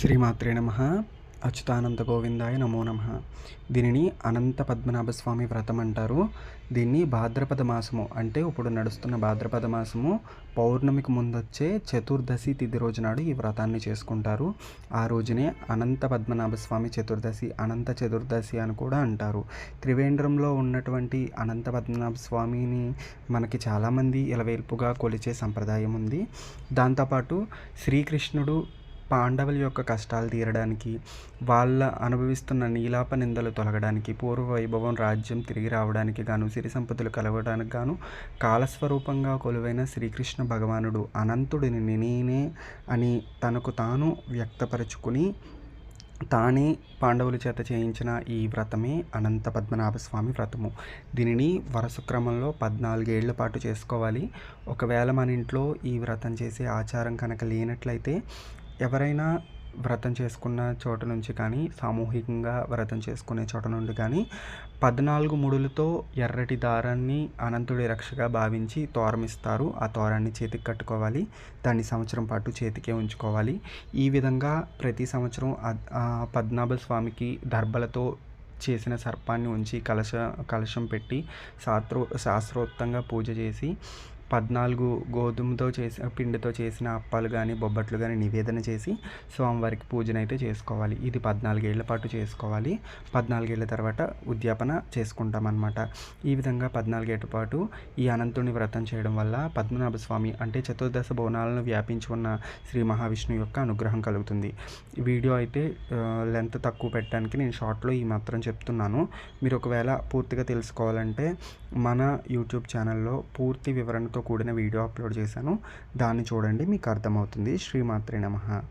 శ్రీమాత్రే నమ. అచ్యుతానంద గోవిందాయ నమో నమ. దీనిని అనంత పద్మనాభ స్వామి వ్రతం అంటారు. దీన్ని భాద్రపద మాసము అంటే ఇప్పుడు నడుస్తున్న భాద్రపద మాసము పౌర్ణమికి ముందొచ్చే చతుర్దశి తిథి రోజు నాడు ఈ వ్రతాన్ని చేసుకుంటారు. ఆ రోజునే అనంత పద్మనాభ స్వామి చతుర్దశి అనంత చతుర్దశి అని కూడా అంటారు. త్రివేంద్రంలో ఉన్నటువంటి అనంత పద్మనాభ స్వామిని మనకి చాలామంది ఇలవేల్పుగా కొలిచే సంప్రదాయం ఉంది. దాంతోపాటు శ్రీకృష్ణుడు పాండవుల యొక్క కష్టాలు తీరడానికి వాళ్ళ అనుభవిస్తున్న నీలాప నిందలు తొలగడానికి పూర్వ వైభవం రాజ్యం తిరిగి రావడానికి గాను సిరి సంపదలు కలగడానికి గాను కాలస్వరూపంగా కొలువైన శ్రీకృష్ణ భగవానుడు అనంతుడిని నేనే అని తనకు తాను వ్యక్తపరుచుకుని తానే పాండవుల చేత చేయించిన ఈ వ్రతమే అనంత పద్మనాభ స్వామి వ్రతము. దీనిని వరుస క్రమంలో పద్నాలుగేళ్ళ పాటు చేసుకోవాలి. ఒకవేళ మన ఇంట్లో ఈ వ్రతం చేసే ఆచారం కనుక లేనట్లయితే ఎవరైనా వ్రతం చేసుకున్న చోట నుంచి కానీ సామూహికంగా వ్రతం చేసుకునే చోట నుండి కానీ పద్నాలుగు ముడులతో ఎర్రటి దారాన్ని అనంతుడి రక్షగా భావించి తోరమిస్తారు. ఆ తోరాన్ని చేతికి కట్టుకోవాలి. దాన్ని సంవత్సరం పాటు చేతికే ఉంచుకోవాలి. ఈ విధంగా ప్రతి సంవత్సరం పద్మనాభ స్వామికి దర్భలతో చేసిన సర్పాన్ని ఉంచి కలశ కలశం పెట్టి శాస్త్రో శాస్త్రోక్తంగా పూజ చేసి పద్నాలుగు గోధుమతో చేసి పిండితో చేసిన అప్పాలు కానీ బొబ్బట్లు కానీ నివేదన చేసి స్వామివారికి పూజన అయితే చేసుకోవాలి. ఇది పద్నాలుగేళ్ళ పాటు చేసుకోవాలి. పద్నాలుగేళ్ళ తర్వాత ఉద్యాపన చేసుకుంటాం అనమాట ఈ విధంగా పద్నాలుగేళ్ళ పాటు ఈ అనంతుని వ్రతం చేయడం వల్ల పద్మనాభ స్వామి అంటే చతుర్దశ బోనాలను వ్యాపించి ఉన్న శ్రీ మహావిష్ణువు యొక్క అనుగ్రహం కలుగుతుంది. వీడియో అయితే లెంత్ తక్కువ పెట్టడానికి నేను షార్ట్లో ఈ మాత్రం చెప్తున్నాను. మీరు ఒకవేళ పూర్తిగా తెలుసుకోవాలంటే మన యూట్యూబ్ ఛానల్లో పూర్తి వివరణ కూడిన వీడియో అప్లోడ్ చేశాను. దాన్ని చూడండి మీకు అర్థమవుతుంది. శ్రీమాత్రే నమ.